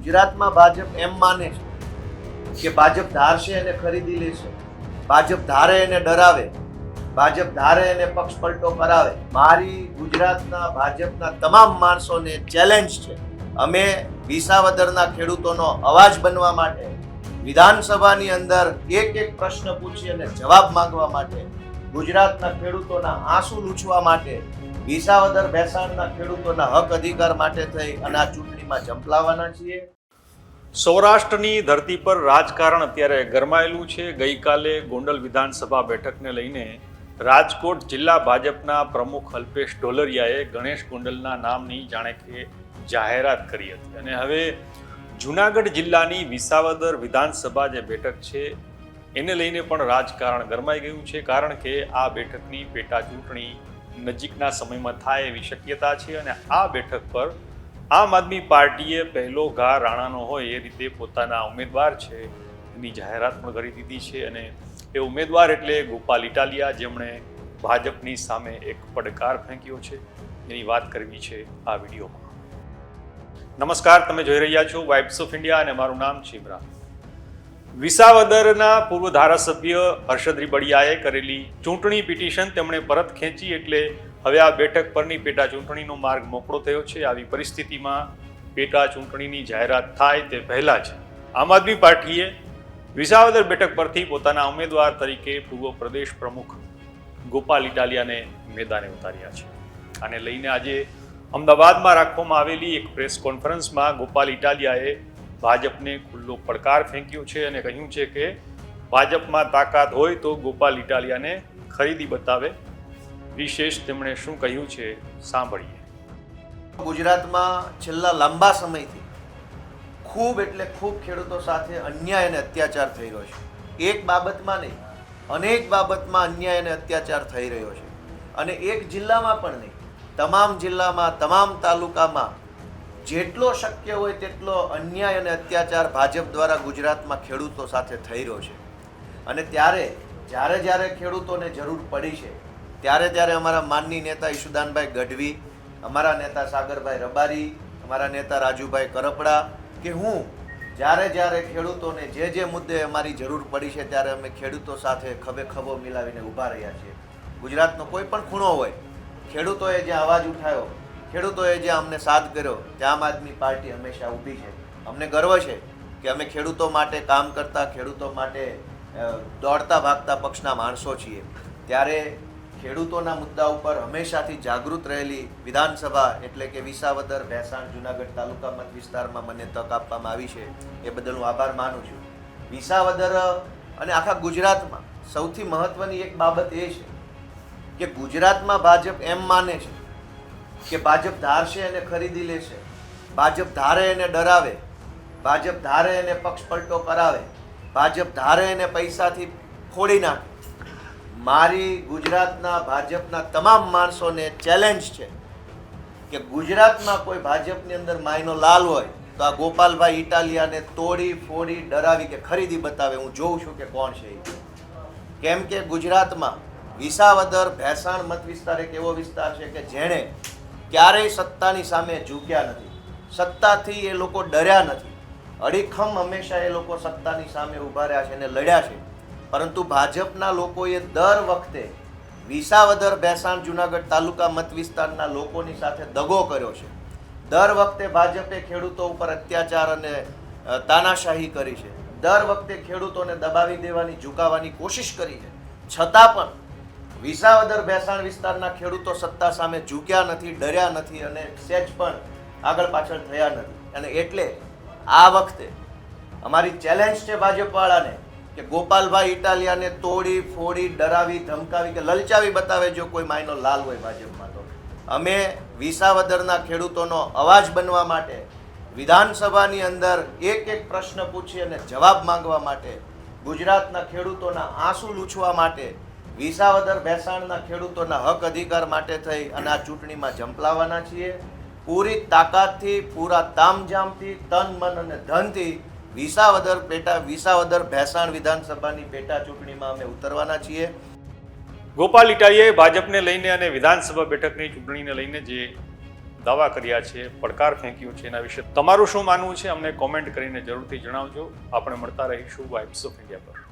ગુજરાતમાં ભાજપ એમ માને છે કે ભાજપ ધારશે એને ખરીદી લેશે. ભાજપ ધારે એને ડરાવે. ભાજપ ધારે એને પક્ષ પલટો કરાવે. મારી ગુજરાતના ભાજપના તમામ માણસોને ચેલેન્જ છે. અમે વિસાવદરના ખેડૂતોનો અવાજ બનવા માટે, વિધાનસભાની અંદર એક એક પ્રશ્ન પૂછી અને જવાબ માંગવા માટે, ગુજરાતના ખેડૂતોના આંસુ લૂછવા માટે, વિસાવદર ભેસાણના ખેડૂતોના હક અધિકાર માટે થઈ અને આ ચૂંટણીમાં ઝંપલાવાના છીએ. સૌરાષ્ટ્રની ધરતી પર રાજકારણ અત્યારે ગરમાયેલું છે. ગઈકાલે ગોંડલ વિધાનસભા બેઠકને લઈને રાજકોટ જિલ્લા ભાજપના પ્રમુખ અલ્પેશ ઢોલરિયાએ ગણેશ ગોંડલના નામની જાણે કે જાહેરાત કરી હતી. અને હવે જુનાગઢ જિલ્લાની વિસાવદર વિધાનસભા જે બેઠક છે, એને લઈને પણ રાજકારણ ગરમાઈ ગયું છે. કારણ કે આ બેઠકની પેટા ચૂંટણી નજીકના સમયમાં થાય એવી શક્યતા છે અને આ બેઠક પર આમ આદમી પાર્ટીએ પહેલો ઘા રાણાનો હોય એ રીતે પોતાના ઉમેદવાર છે, એની જાહેરાત પણ કરી દીધી છે અને એ ઉમેદવાર એટલે ગોપાલ ઇટાલિયા, જેમણે ભાજપની સામે એક પડકાર ફેંક્યો છે. એની વાત કરવી છે આ વિડીયોમાં. નમસ્કાર, તમે જોઈ રહ્યા છો વાઇબ્સ ઓફ ઇન્ડિયા અને મારું નામ છે ઇમરાન વિસાવદરના પૂર્વ ધારાસભ્ય હર્ષદ રીબડિયાએ કરેલી ચૂંટણી પિટિશન તેમણે પરત ખેંચી એટલે હવે આ બેઠક પરની પેટા ચૂંટણીનો માર્ગ મોકળો થયો છે. આવી પરિસ્થિતિમાં પેટા ચૂંટણીની જાહેરાત થાય તે પહેલાં જ આમ આદમી પાર્ટીએ વિસાવદર બેઠક પરથી પોતાના ઉમેદવાર તરીકે પૂર્વ પ્રદેશ પ્રમુખ ગોપાલ ઇટાલિયાને મેદાને ઉતાર્યા છે. આને લઈને આજે અમદાવાદમાં રાખવામાં આવેલી એક પ્રેસ કોન્ફરન્સમાં ગોપાલ ઇટાલિયાએ ભાજપને ખુલ્લો પડકાર ફેંક્યો છે અને કહ્યું છે કે ભાજપમાં તાકાત હોય તો ગોપાલ ઇટાલિયાને ખરીદી બતાવે વિશેષ તેમણે શું કહ્યું છે, સાંભળીએ. ગુજરાતમાં છેલ્લા લાંબા સમયથી ખૂબ એટલે ખૂબ ખેડૂતો સાથે અન્યાય અને અત્યાચાર થઈ રહ્યો છે. એક બાબતમાં નહીં, અનેક બાબતમાં અન્યાય અને અત્યાચાર થઈ રહ્યો છે. અને એક જિલ્લામાં પણ નહીં, તમામ જિલ્લામાં, તમામ તાલુકામાં જેટલો શક્ય હોય તેટલો અન્યાય અને અત્યાચાર ભાજપ દ્વારા ગુજરાતમાં ખેડૂતો સાથે થઈ રહ્યો છે. અને ત્યારે જ્યારે જ્યારે ખેડૂતોને જરૂર પડી છે ત્યારે ત્યારે અમારા માનની નેતા ઈશુદાનભાઈ ગઢવી, અમારા નેતા સાગરભાઈ રબારી, અમારા નેતા રાજુભાઈ કરપડા કે હું જ્યારે જ્યારે ખેડૂતોને જે જે મુદ્દે અમારી જરૂર પડી છે ત્યારે અમે ખેડૂતો સાથે ખભે ખભો મિલાવીને ઊભા રહ્યા છીએ. ગુજરાતનો કોઈ પણ ખૂણો હોય, ખેડૂતોએ જે અવાજ ઉઠાવ્યો ખેડૂતોએ જે અમને સાથ કર્યો, તે આમ આદમી પાર્ટી હંમેશા ઊભી છે. અમને ગર્વ છે કે અમે ખેડૂતો માટે કામ કરતા, ખેડૂતો માટે દોડતા ભાગતા પક્ષના માણસો છીએ. ત્યારે ખેડૂતોના મુદ્દા ઉપર હંમેશાથી જાગૃત રહેલી વિધાનસભા એટલે કે વિસાવદર, ભેસાણ, જુનાગઢ તાલુકા મત વિસ્તારમાં મને તક આપવામાં આવી છે. એ બદલ હું આભાર માનું છું. વિસાવદર અને આખા ગુજરાતમાં સૌથી મહત્વની એક બાબત એ છે કે ગુજરાતમાં ભાજપ એમ માને છે કે ભાજપ ધારશે એને ખરીદી લેશે. ભાજપ ધારે એને ડરાવે. ભાજપ ધારે એને પક્ષ પલટો કરાવે. ભાજપ ધારે એને પૈસાથી ફોડી નાખે. મારી ગુજરાતના ભાજપના તમામ માણસોને ચેલેન્જ છે કે ગુજરાતમાં કોઈ ભાજપની અંદર માયનો લાલ હોય તો આ ગોપાલભાઈ ઇટાલિયાને તોડી, ફોડી, ડરાવી કે ખરીદી બતાવે. હું જોઉં છું કે કોણ છે કેમ કે ગુજરાતમાં વિસાવદર, ભેસાણ મત વિસ્તાર એક એવો વિસ્તાર છે કે જેણે ક્યારેય સત્તાની સામે ઝૂક્યા નથી. સત્તાથી એ લોકો ડર્યા નથી. અડીખમ હંમેશા એ લોકો સત્તાની સામે ઊભા રહ્યા છે અને લડ્યા છે. પરંતુ ભાજપના લોકોએ દર વખતે વિસાવદર, ભેસાણ, જુનાગઢ તાલુકા મત વિસ્તારના લોકોની સાથે દગો કર્યો છે. દર વખતે ભાજપે ખેડૂતો ઉપર અત્યાચાર અને તાનાશાહી કરી છે. દર વખતે ખેડૂતોને દબાવી દેવાની, ઝુકાવવાની કોશિશ કરી છે. છતાં પણ વિસાવદર, ભેસાણ વિસ્તારના ખેડૂતો સત્તા સામે ઝૂક્યા નથી, ડર્યા નથી અને સહેજ પણ આગળ પાછળ થયા નથી. અને એટલે આ વખતે અમારી ચેલેન્જ છે ભાજપવાળાને કે ગોપાલભાઈ ઇટાલિયાને તોડી, ફોડી, ડરાવી, ધમકાવી કે લલચાવી બતાવે જો કોઈ માયનો લાલ હોય ભાજપમાં તો. અમે વિસાવદરના ખેડૂતોનો અવાજ બનવા માટે, વિધાનસભાની અંદર એક એક પ્રશ્ન પૂછી અને જવાબ માંગવા માટે, ગુજરાતના ખેડૂતોના આંસુ લૂછવા માટે, વિસાવદર ભેસાણના ખેડૂતોના હક અધિકાર માટે થઈ અને આ ચૂંટણીમાં ઝંપલાવાના છીએ. પૂરી તાકાતથી, પૂરા તામઝામથી, તન, મન અને ધનથી વિસાવદર પેટા, વિસાવદર ભેસાણ વિધાનસભાની પેટા ચૂંટણીમાં અમે ઉતરવાના છીએ. ગોપાલ ઇટાલિયાએ ભાજપને લઈને અને વિધાનસભા બેઠકની ચૂંટણીને લઈને જે દાવા કર્યા છે, પડકાર ફેંક્યો છે એના વિશે તમારું શું માનવું છે? અમને કોમેન્ટ કરીને જરૂરથી જણાવજો. આપણે મળતા રહીશું વાઇબ્સ ઓફ ઇન્ડિયા પર.